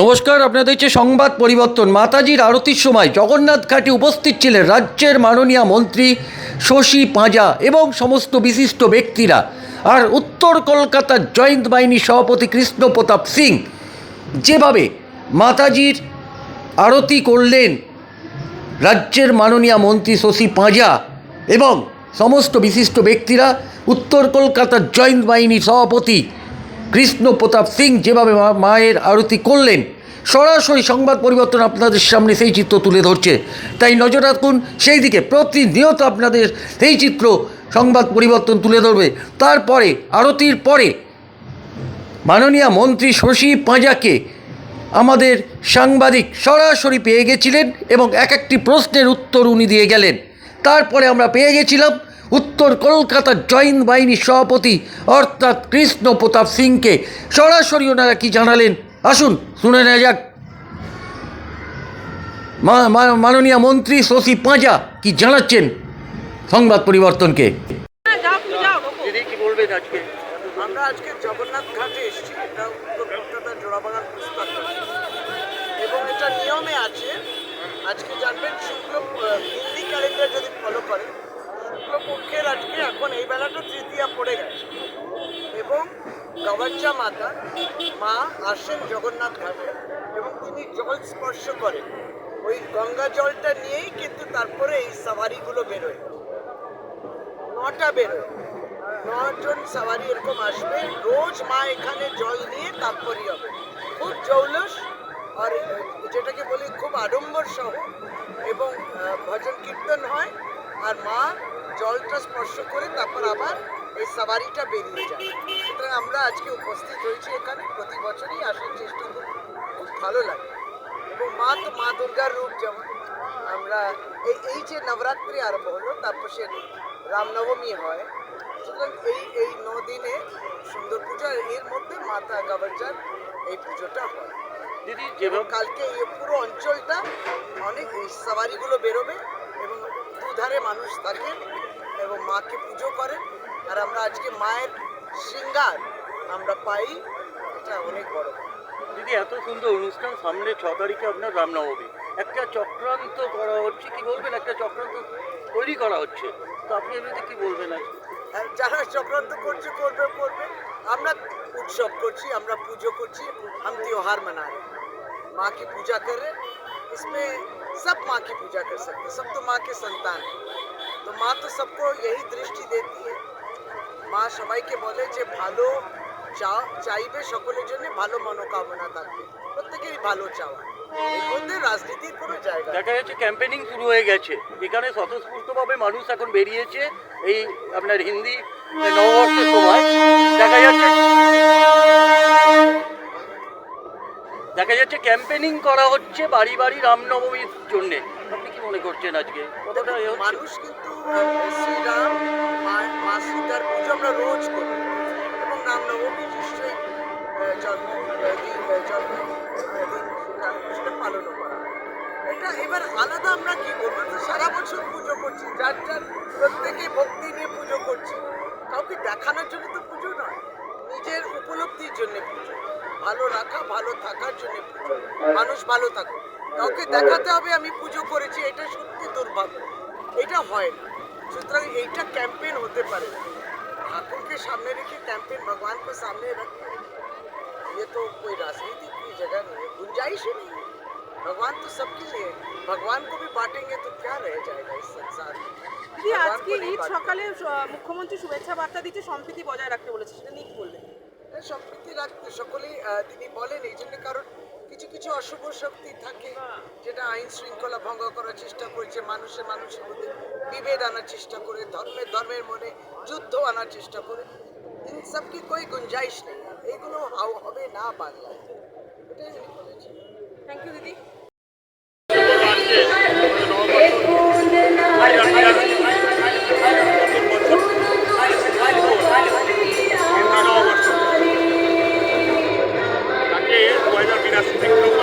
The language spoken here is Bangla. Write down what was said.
নমস্কার, আপনাদের দেখছে সংবাদ পরিবর্তন। মাতাজির আরতির সময় জগন্নাথ ঘাটে উপস্থিত ছিলেন রাজ্যের মাননীয় মন্ত্রী শশী পাঁজা এবং সমস্ত বিশিষ্ট ব্যক্তিরা। আর উত্তর কলকাতার জয়েন্ট বাহিনীর সভাপতি কৃষ্ণ প্রতাপ সিং যেভাবে মাতাজির আরতি করলেন রাজ্যের মাননীয় মন্ত্রী শশী পাঁজা এবং সমস্ত বিশিষ্ট ব্যক্তিরা, উত্তর কলকাতার জয়েন্ট বাহিনীর সভাপতি কৃষ্ণ প্রতাপ সিং যেভাবে মায়ের আরতি করলেন, সরাসরি সংবাদ পরিবর্তন আপনাদের সামনে সেই চিত্র তুলে ধরছে। তাই নজর রাখুন, সেই দিকে প্রতিনিয়ত আপনাদের সেই চিত্র সংবাদ পরিবর্তন তুলে ধরবে। তারপরে, আরতির পরে, মাননীয় মন্ত্রী শশী পাঁজাকে আমাদের সাংবাদিক সরাসরি পেয়ে গেছিলেন এবং এক একটি প্রশ্নের উত্তর উনি দিয়ে গেলেন। তারপরে আমরা পেয়ে গেছিলাম উত্তর কলকাতার জয়েন্ট বাহিনীর সভাপতি অর্থাৎ কৃষ্ণ প্রতাপ সিংকে সরাসরি ওনারা কি জানালেন? আসুন, শুনে নেওয়া যাক। মাননীয় মন্ত্রী শশী পাঁজা কি জানাচ্ছেন সংবাদ পরিবর্তনকে? আজকে? জানবেন শুক্ল হিন্দি ক্যালেন্ডার যদি ফলো করেন শুক্লপক্ষের আজকে, এখন এই বেলাটা তৃতীয়া পড়ে গেছে। এবং গবাচ্চা মাতা, মা আসেন জগন্নাথ ঘাটে এবং তিনি জল স্পর্শ করেন। ওই গঙ্গা জলটা নিয়েই কিন্তু তারপরে এই সাভারিগুলো বেরোয়। নটা বেরোয়। নজন সাওয়ারি এরকম আসবে। রোজ মা এখানে জল নিয়ে তারপরই হবে। খুব জৌলস আর যেটাকে বলি খুব আড়ম্বর সহ এবং ভজন কীর্তন হয়। আর মা জলটা স্পর্শ করে তারপর আবার এই সাবারিটা বেরিয়ে যায়। সুতরাং আমরা আজকে উপস্থিত হয়েছি এখানে প্রতি বছরই আসার চেষ্টা করি খুব ভালো লাগে। এবং মা তো মা দুর্গার রূপ যেমন। আমরা এই এই যে নবরাত্রি আরম্ভ হলো তারপর সে রামনবমী হয়। সুতরাং এই এই ন দিনে সুন্দর পূজা এর মধ্যে মাতা গবর্জার এই পুজোটা হয়। দিদি এবং কালকে এই পুরো অঞ্চলটা অনেক এই সাওয়ারিগুলো বেরোবে। দুধারে মানুষ থাকেন এবং মাকে পুজো করেন আর আমরা আজকে মায়ের শৃঙ্গার আমরা পাই এটা অনেক বড় দিদি এত সুন্দর অনুষ্ঠান সামনে ছ তারিখে আপনার রামনবমী একটা চক্রান্ত করা হচ্ছে কি বলবেন একটা চক্রান্ত তৈরি করা হচ্ছে তো আপনি এমনিতে কি বলবেন আজকে আর যারা চক্রান্ত করছে করবে করবে আমরা উৎসব করছি আমরা পুজো করছি हम त्योहार मना रहे हैं माँ की पूजा कर रहे हैं इसमें सब माँ की पूजा कर सकते हैं सब तो माँ के संतान है तो माँ तो सबको यही दृष्टि देती है মা সবাইকে বলে যে ভালো চা চাইবে সকলের জন্য ভালো মনোকামনা থাকবে প্রত্যেকেরই ভালো চাওয়া এর মধ্যে রাজনীতির কোনো জায়গা নেই। দেখা যাচ্ছে ক্যাম্পেনিং শুরু হয়ে গেছে এখানে স্বতঃস্ফূর্তভাবে মানুষ এখন বেরিয়েছে এই আপনার হিন্দি নববর্ষের সময় দেখা যাচ্ছে দেখা যাচ্ছে ক্যাম্পেনিং করা হচ্ছে বাড়ি বাড়ি রামনবমীর জন্যে। আপনি কি মনে করছেন আজকে? কতটা মানুষ কিন্তু শ্রীরাম মা- সীতার পুজো আমরা রোজ করি। এবং রামনবমী নিশ্চয়ই আহ, জন্ম আহ, দিন আহ, জন্ম আহ, দিন রামকৃষ্ণের পালনও করা এটা এবার আলাদা আমরা কি করব? তো সারা বছর পুজো করছি যার যার প্রত্যেকে ভক্তি নিয়ে পুজো করছি। কাউকে দেখানোর জন্য তো পুজো নয় নিজের উপলব্ধির জন্য পুজো। ভালো রাখা ভালো থাকার জন্য পুজো মানুষ ভালো থাকুক কাউকে দেখাতে হবে আমি পুজো করেছি এটা সত্যি দুর্ভাগ্য এটা হয় না সুতরাং এইটা ক্যাম্পেন হতে পারে না। ঠাকুরকে সামনে রেখে कैंपेन भगवान को सामने रख ये तो कोई राजनीति की जगह नहीं है गुंजाइश ही नहीं है भगवान तो सबके लिए है। भगवान को भी बांटेंगे तो क्या रह जाएगा इस संसार में দিদি भगवान আজকে को नहीं ঈদ बांटेंगे। সকালে আহ, মুখ্যমন্ত্রী শুভেচ্ছা বার্তা দিচ্ছে সম্প্রীতি বজায় রাখতে বলেছে সেটা নিয়ে কি বলবেন হ্যাঁ, সম্প্রীতি রাখতে সকলেই তিনি বলেন এই জন্য কারণ কিছু কিছু অশুভ শক্তি থাকে যেটা আইন শৃঙ্খলা ভঙ্গ করার চেষ্টা করেছে মানুষের মানুষের মধ্যে বিভেদ আনার চেষ্টা করে ধর্মের ধর্মের মনে যুদ্ধ আনার চেষ্টা করে। ইন সব কি কোই গুঞ্জাইশ নেই এইগুলো হবে না বাংলায়। এটাই উনি বলেছেন থ্যাংক ইউ দিদি। Gracias,